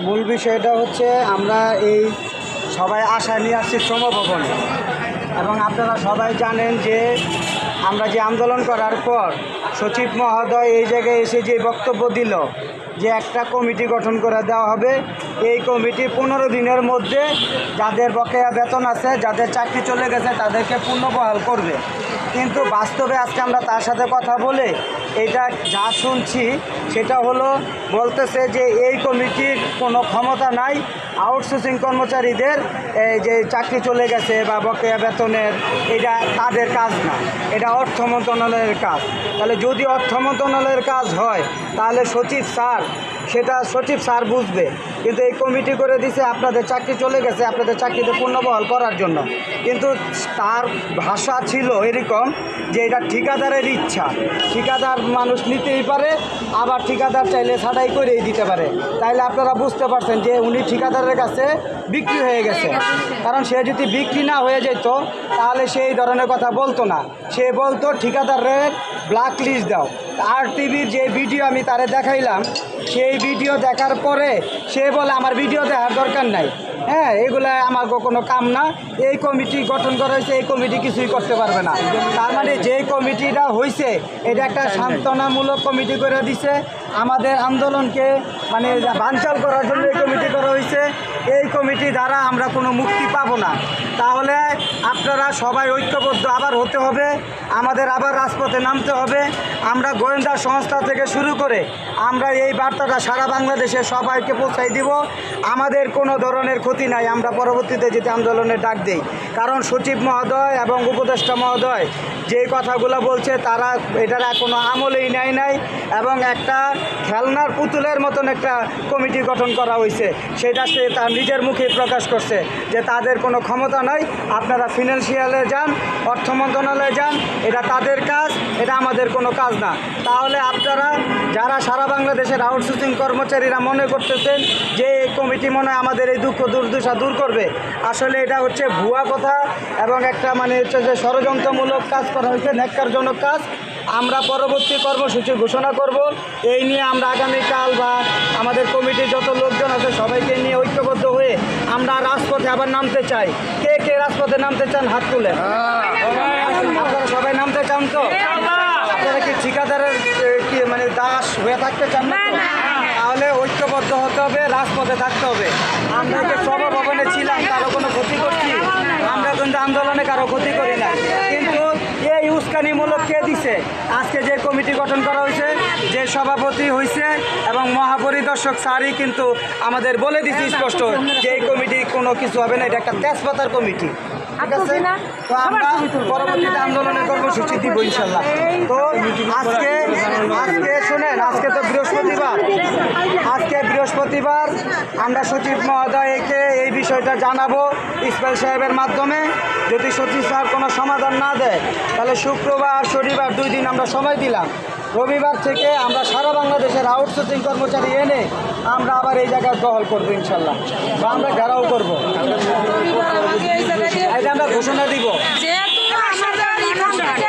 মূল বিষয়টা হচ্ছে আমরা এই সবাই আশা নিয়ে আসছি শ্রম ভবনে এবং আপনারা সবাই জানেন যে আমরা যে আন্দোলন করার পর সচিব মহোদয় এই জায়গায় এসে যে বক্তব্য দিল যে একটা কমিটি গঠন করে দেওয়া হবে। এই কমিটি পনেরো দিনের মধ্যে যাদের বকেয়া বেতন আছে, যাদের চাকরি চলে গেছে, তাদেরকে পুনর্বহাল করবে। কিন্তু বাস্তবে আজকে আমরা তার সাথে কথা বলে এটা যা শুনছি, সেটা হলো বলতেছে যে এই কমিটির কোনো ক্ষমতা নাই। আউটসোর্সিং কর্মচারীদের এই যে চাকরি চলে গেছে বা বকেয়া বেতনের, এটা তাদের কাজ না। এটা অর্থ মন্ত্রণালয়ের কাজ। তাহলে যদি অর্থ মন্ত্রণালয়ের কাজ হয় তাহলে সচিব স্যার সেটা সচিব স্যার বুঝবে। কিন্তু এই কমিটি করে দিছে, আপনাদের চাকরি চলে গেছে, আপনাদের চাকরিতে পুনর্বহাল করার জন্য। কিন্তু তার ভাষা ছিল এরকম যে এটা ঠিকাদারের ইচ্ছা। ঠিকাদার মানুষ নিতেই পারে, আবার ঠিকাদার চাইলে ছাড়াই করেই দিতে পারে। তাইলে আপনারা বুঝতে পারছেন যে উনি ঠিকাদারের কাছে বিক্রি হয়ে গেছে। কারণ সে যদি বিক্রি না হয়ে যেত, তাহলে সেই ধরনের কথা বলতো না। সে বলতো, ঠিকাদারের ব্ল্যাক লিস্ট দাও। আর টিভির যে ভিডিও আমি তারে দেখাইলাম, সেই ভিডিও দেখার পরে সে বলে, আমার ভিডিও দেখার দরকার নাই। হ্যাঁ এগুলা আমার কোনো কাম না। এই কমিটি গঠন করা হয়েছে, এই কমিটি কিছুই করতে পারবে না। তার মানে যে কমিটিটা হয়েছে এটা একটা সান্ত্বনামূলক কমিটি করে দিছে। আমাদের আন্দোলনকে মানে বানচাল করার জন্য এই কমিটি করা হয়েছে। এই কমিটি দ্বারা আমরা কোনো মুক্তি পাবো না। তাহলে আপনারা সবাই ঐক্যবদ্ধ আবার হতে হবে। আমাদের আবার রাজপথে নামতে হবে। আমরা গোয়েন্দা সংস্থা থেকে শুরু করে আমরা এই বার্তাটা সারা বাংলাদেশে সবাইকে পৌঁছাই দিব। আমাদের কোনো ধরনের ক্ষতি নাই। আমরা পরবর্তীতে যেতে আন্দোলনের ডাক দিই। কারণ সচিব মহোদয় এবং উপদেষ্টা মহোদয় যে কথাগুলো বলছে তারা এটার কোনো আমলেই নেয় নাই। এবং একটা খেলনার পুতুলের মতন একটা কমিটি গঠন করা হয়েছে। সেটা সে তার নিজের মুখে প্রকাশ করছে যে তাদের কোনো ক্ষমতা নাই। আপনারা ফিনান্সিয়ালে যান, অর্থ মন্ত্রণালয়ে যান, এটা তাদের কাজ, এটা আমাদের কোনো কাজ না। তাহলে আপনারা যারা সারা বাংলাদেশের আউটসোর্সিং কর্মচারীরা মনে করতেছেন যে এই কমিটি মনে আমাদের এই দুঃখ দুর্দশা দূর করবে, আসলে এটা হচ্ছে ভুয়া কথা এবং একটা মানে হচ্ছে যে ষড়যন্ত্রমূলক কাজ করা হয়েছে, ন্যাক্কারজনক কাজ। আমরা পরবর্তী কর্মসূচি ঘোষণা করব। এই নিয়ে আমরা আগামীকাল বা আমাদের কমিটির যত লোকজন আছে, সবাইকে নিয়ে ঐক্যবদ্ধ হয়ে আমরা রাজপথে আবার নামতে চাই। কে কে রাজপথে নামতে চান, হাত তুলে আপনারা সবাই নামতে চান তো? আপনারা কি ঠিকাদারের কি মানে দাস হয়ে থাকতে চান না তাহলে ঐক্যবদ্ধ হতে হবে, রাজপথে থাকতে হবে। আমরা যে ভবনে ছিলাম কারও কোনো ক্ষতি করছি? আমরা কিন্তু আন্দোলনে কারও ক্ষতি করি না কিন্তু এই উস্কানিমূলক কে দিছে? আজকে যে কমিটি গঠন করা হয়েছে যে সভাপতি হয়েছে এবং মহাপরিদর্শক স্যারই কিন্তু আমাদের বলে দিচ্ছে স্পষ্ট যে এই কমিটি কোনো কিছু হবে না এটা একটা তেজপাতার কমিটি ঠিক আছে? তো আমরা পরবর্তীতে আন্দোলনের কর্মসূচি দিব ইনশাল্লাহ। তো আজকে আজকে শোনেন আজকে তো বৃহস্পতিবার। আজকে বৃহস্পতিবার আমরা সচিব মহোদয়কে এই বিষয়টা জানাব ইসমাইল সাহেবের মাধ্যমে। যদি সচিব সাহেব কোনো সমাধান না দেয় তাহলে শুক্রবার শনিবার দুই দিন আমরা সময় দিলাম। রবিবার থেকে আমরা সারা বাংলাদেশের আউটসোর্সিং কর্মচারী এনে আমরা আবার এই জায়গায় দখল করব ইনশাল্লাহ। বা আমরা ঘেরাও করব। আমরা ঘোষণা দিব। আমাদের এখান থেকে